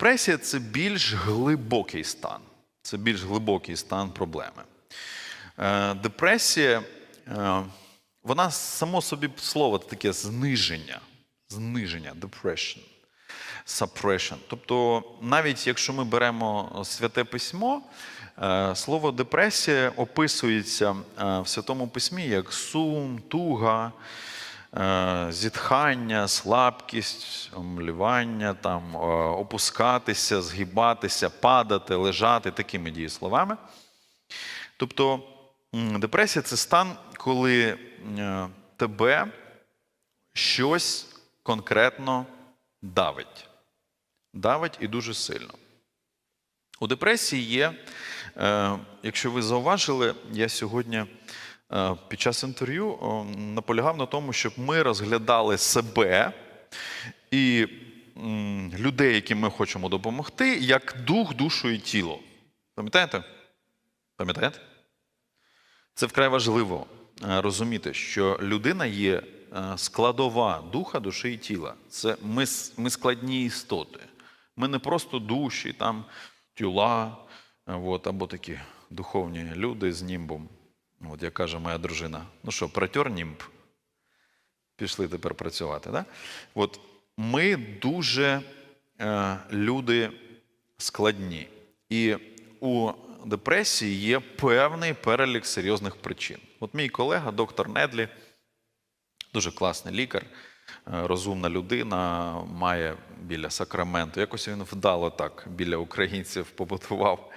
Депресія це більш глибокий стан. Це більш глибокий стан проблеми. Е, Депресія, е, вона само собі слово таке зниження. Зниження, depression, suppression. Тобто, навіть якщо ми беремо святе письмо, е, слово депресія описується в святому письмі як сум, туга, зітхання, слабкість, омлівання, там, е, опускатися, згибатися, падати, лежати такими дієсловами. Тобто депресія це стан, коли е, тебе щось конкретно давить. Давить і дуже сильно. У депресії є, е, якщо ви зауважили, я сьогодні е, під час інтерв'ю наполягав на тому, щоб ми розглядали себе і людей, яким ми хочемо допомогти, як дух, душу і тіло. Пам'ятаєте? Пам'ятаєте? Це вкрай важливо е, розуміти, що людина є е, складова духа, душі і тіла. Це ми, ми складні істоти. Ми не просто душі, там тіла, е, от, або такі духовні люди з німбом. От як каже моя дружина: ну що, протер німб? Пішли тепер працювати. Да? От ми дуже е, люди складні. І у депресії є певний перелік серйозних причин. От мій колега, доктор Недлі, дуже класний лікар, е, розумна людина, має біля Сакраменту. Якось він вдало так біля українців побудував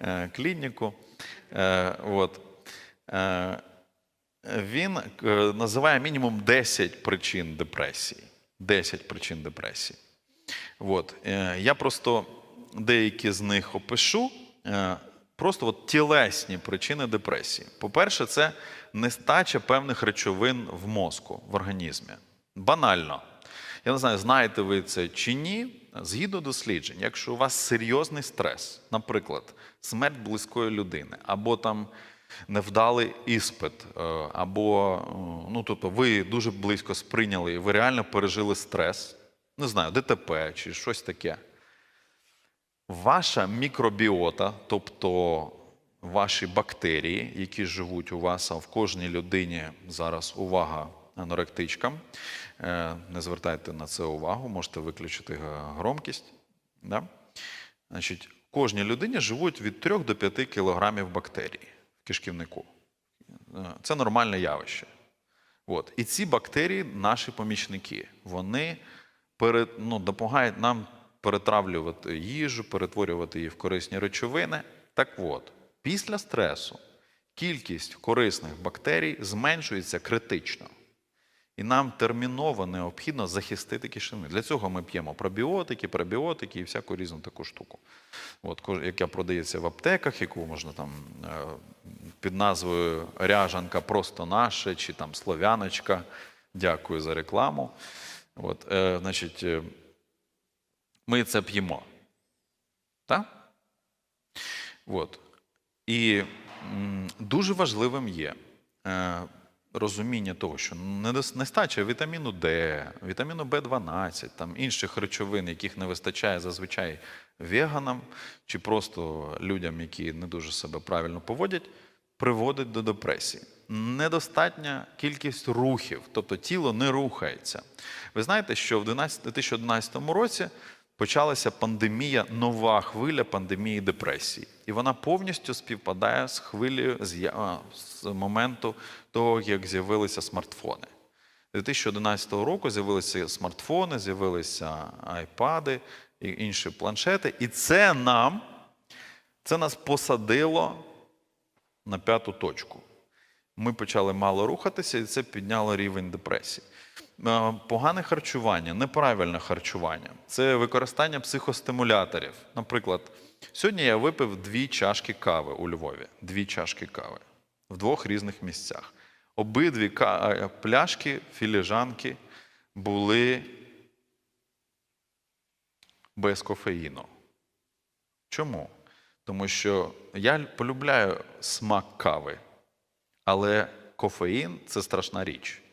е, клініку. Е, От. Е, Він е, називає мінімум 10 причин депресії. 10 причин депресії. От. е, Я просто деякі з них опишу. Просто от тілесні причини депресії. По-перше, це нестача певних речовин в мозку, в організмі. Банально. Я не знаю, знаєте ви це чи ні. Згідно досліджень, якщо у вас серйозний стрес, наприклад, смерть близької людини, або там невдалий іспит, е, або е, ну, тобто ви дуже близько сприйняли, і ви реально пережили стрес, не знаю, ДТП чи щось таке. Ваша мікробіота, тобто ваші бактерії, які живуть у вас, а в кожній людині зараз увага аноректичкам. Е, Не звертайте на це увагу, можете виключити громкість. Да? Значить, в кожній людині живуть від 3 до 5 кілограмів бактерій кишківнику. Е, Це нормальне явище. От. І ці бактерії наші помічники. Вони перед, ну, допомагають нам перетравлювати їжу, перетворювати її в корисні речовини. Так от, після стресу кількість корисних бактерій зменшується критично. І нам терміново необхідно захистити кишківник. Для цього ми п'ємо пробіотики, пребіотики і всяку різну таку штуку. От, яка продається в аптеках, яку можна там е, під назвою Ряжанка просто наше чи там Слов'яночка. Дякую за рекламу. От, е, значить, е, ми це п'ємо. Так? От. І м, дуже важливим є е, розуміння того, що нестача вітаміну Д, вітаміну В12, там інших речовин, яких не вистачає зазвичай веганам чи просто людям, які не дуже себе правильно поводять, приводить до депресії. Недостатня кількість рухів, тобто тіло не рухається. Ви знаєте, що в 12 2011 році почалася пандемія, нова хвиля пандемії депресії. І вона повністю співпадає з хвилею з, моменту того, як з'явилися смартфони. 2011 року з'явилися смартфони, з'явилися айпади і інші планшети. І це нам, це нас посадило на п'яту точку. Ми почали мало рухатися, і це підняло рівень депресії. Е, Погане харчування, неправильне харчування це використання психостимуляторів. Наприклад, сьогодні я випив дві чашки кави у Львові. Дві чашки кави в двох різних місцях. Обидві е, пляшки, філіжанки були без кофеїну. Чому? Тому що я полюбляю смак кави, але кофеїн це страшна річ.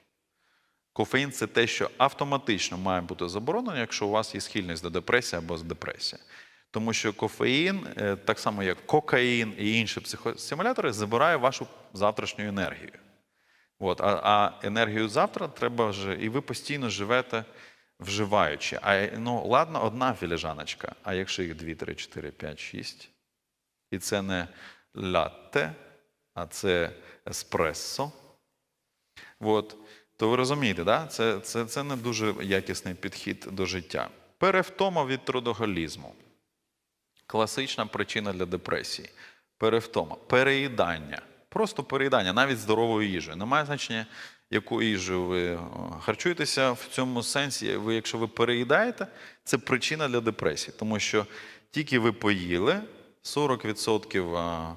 Кофеїн це те, що автоматично має бути заборонено, якщо у вас є схильність до депресії або з депресії. Тому що кофеїн, е, так само як кокаїн і інші психостимулятори, забирає вашу завтрашню енергію. От, а, а енергію завтра треба вже, і ви постійно живете вживаючи. А ну, ладно, одна філіжаночка, а якщо їх 2, 3, 4, 5, 6, і це не латте, а це еспресо. От, то ви розумієте, да? це, це, це не дуже якісний підхід до життя. Перевтома від трудоголізму. Класична причина для депресії. Перевтома, переїдання. Просто переїдання, навіть здоровою їжею. Немає значення, яку їжу ви харчуєтеся в цьому сенсі. Ви, якщо ви переїдаєте, це причина для депресії. Тому що тільки ви поїли 40% а,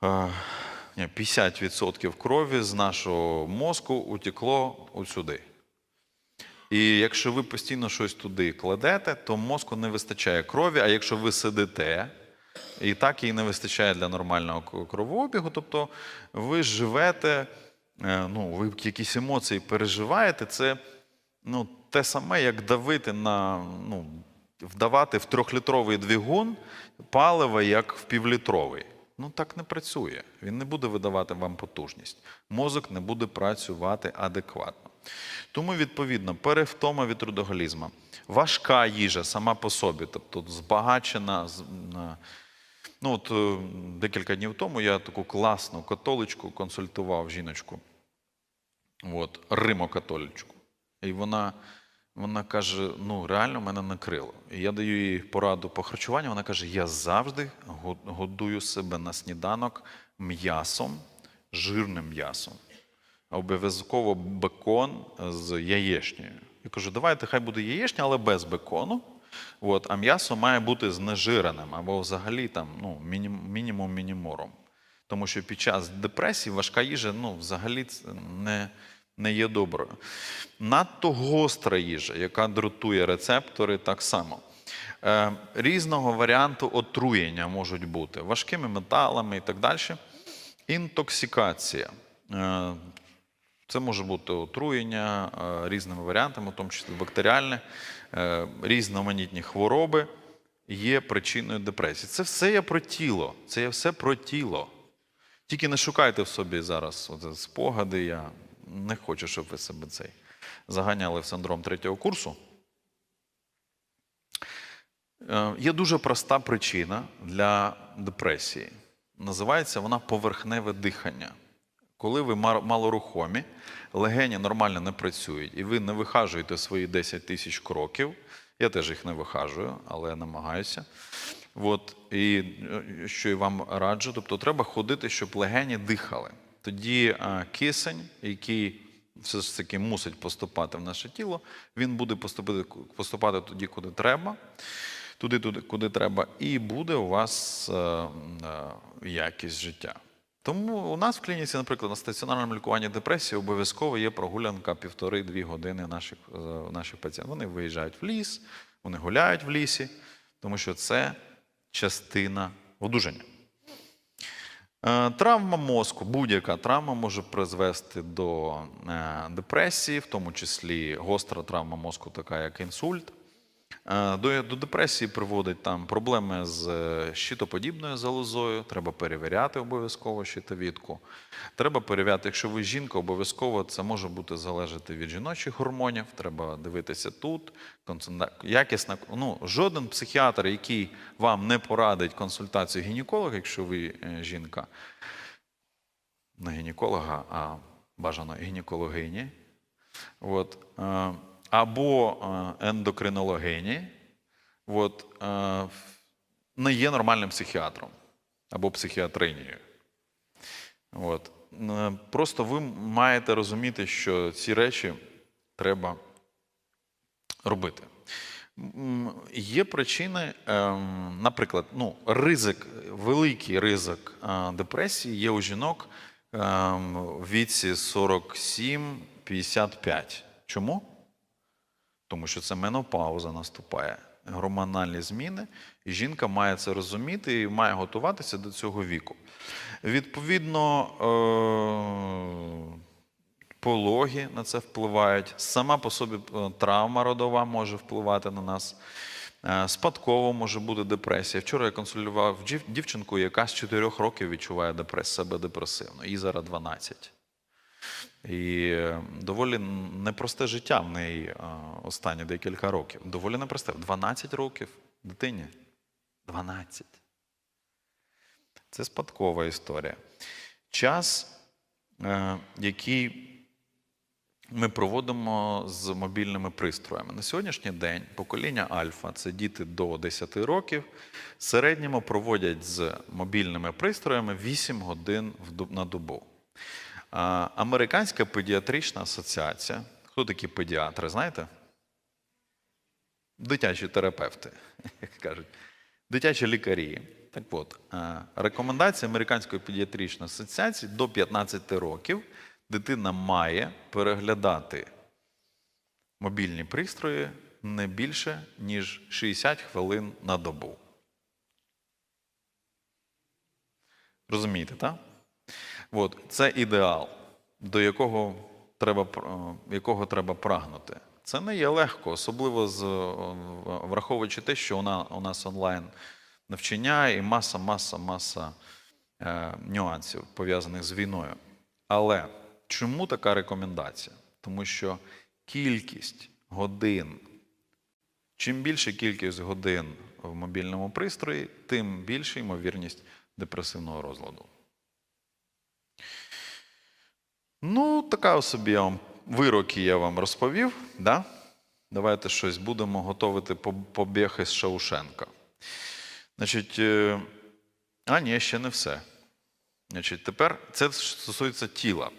а, ні, 50% крові з нашого мозку утекло сюди. І якщо ви постійно щось туди кладете, то мозку не вистачає крові. А якщо ви сидите, і так їй не вистачає для нормального кровообігу, тобто ви живете, е, ну, ви якісь емоції переживаєте, це ну, те саме, як давити на, ну, вдавати в трьохлітровий двигун паливо, як в півлітровий. Ну так не працює. Він не буде видавати вам потужність. Мозок не буде працювати адекватно. Тому, відповідно, перевтома від трудоголізму. Важка їжа сама по собі, тобто збагачена. Ну, от е, декілька днів тому я таку класну католичку консультував жіночку. От, римо-католичку. І вона, вона каже: ну, реально мене накрило. І я даю їй пораду по харчуванню. Вона каже: я завжди годую себе на сніданок м'ясом, жирним м'ясом. Обов'язково бекон з яєчнею. Я кажу, давайте хай буде яєчня, але без бекону. От, а м'ясо має бути знежиреним або взагалі там, ну, мінімум мінімором. Тому що під час депресії важка їжа ну, взагалі не, не є доброю. Надто гостра їжа, яка дратує рецептори, так само. Е, різного варіанту отруєння можуть бути важкими металами і так далі. Інтоксикація. Е, це може бути отруєння е, різними варіантами, в тому числі бактеріальне, різноманітні хвороби є причиною депресії. Це все є про тіло. Це є все про тіло. Тільки не шукайте в собі зараз оце спогади. Я не хочу, щоб ви себе цей заганяли в синдром третього курсу. Е, Є дуже проста причина для депресії. Називається вона поверхневе дихання. Коли ви малорухомі, легені нормально не працюють, і ви не вихажуєте свої 10 тисяч кроків. Я теж їх не вихажую, але я намагаюся. От, і е, що я вам раджу, тобто треба ходити, щоб легені дихали. Тоді кисень, який все ж таки мусить поступати в наше тіло, він буде поступати, поступати тоді, куди треба, туди, туди, куди треба, і буде у вас е, е, якість життя. Тому у нас в клініці, наприклад, на стаціонарному лікуванні депресії обов'язково є прогулянка півтори-дві години наших, е, наших пацієнтів. Вони виїжджають в ліс, вони гуляють в лісі, тому що це частина одужання. Е, Травма мозку, будь-яка травма може призвести до е, депресії, в тому числі гостра травма мозку, така як інсульт. Е, До, до депресії приводить там проблеми з е, щитоподібною залозою. Треба перевіряти обов'язково щитовідку. Треба перевіряти, якщо ви жінка, обов'язково це може бути залежати від жіночих гормонів. Треба дивитися тут. Якісна, ну, жоден психіатр, який вам не порадить консультацію гінеколога, якщо ви е, жінка, не гінеколога, а бажано гінекологині. От, або е, ендокринологині, от, е, не є нормальним психіатром або психіатринією. От. Е, Просто ви маєте розуміти, що ці речі треба робити. Є причини, наприклад, ну, ризик, великий ризик депресії є у жінок в віці 47-55. Чому? Тому що це менопауза наступає, гормональні зміни, і жінка має це розуміти і має готуватися до цього віку. Відповідно, е, пологи на це впливають. Сама по собі е, травма родова може впливати на нас. Е, Спадково може бути депресія. Вчора я консультував дівчинку, яка з 4 років відчуває депрес, себе депресивно. Їй зараз 12. І е, доволі непросте життя в неї е, останні декілька років. Доволі непросте. 12 років дитині. 12. Це спадкова історія. Час, е, який ми проводимо з мобільними пристроями. На сьогоднішній день покоління Альфа, це діти до 10 років, в середньому проводять з мобільними пристроями 8 годин на добу. Американська педіатрична асоціація. Хто такі педіатри, знаєте? Дитячі терапевти, як кажуть, дитячі лікарі. Так от, е, рекомендація Американської педіатричної асоціації до 15 років дитина має переглядати мобільні пристрої не більше, ніж 60 хвилин на добу. Розумієте, так? От, це ідеал, до якого треба, е, якого треба прагнути. Це не є легко, особливо з, е, враховуючи те, що вона, у нас онлайн навчання і маса, маса, маса е, нюансів пов'язаних з війною. Але чому така рекомендація? Тому що кількість годин, чим більша кількість годин в мобільному пристрої, тим більша ймовірність депресивного розладу. Ну, така собі вам вироки я вам розповів. Да? Давайте щось будемо готувати по- побіг із Шаушенка. Значить, е, а ні, ще не все. Значить, тепер це стосується тіла.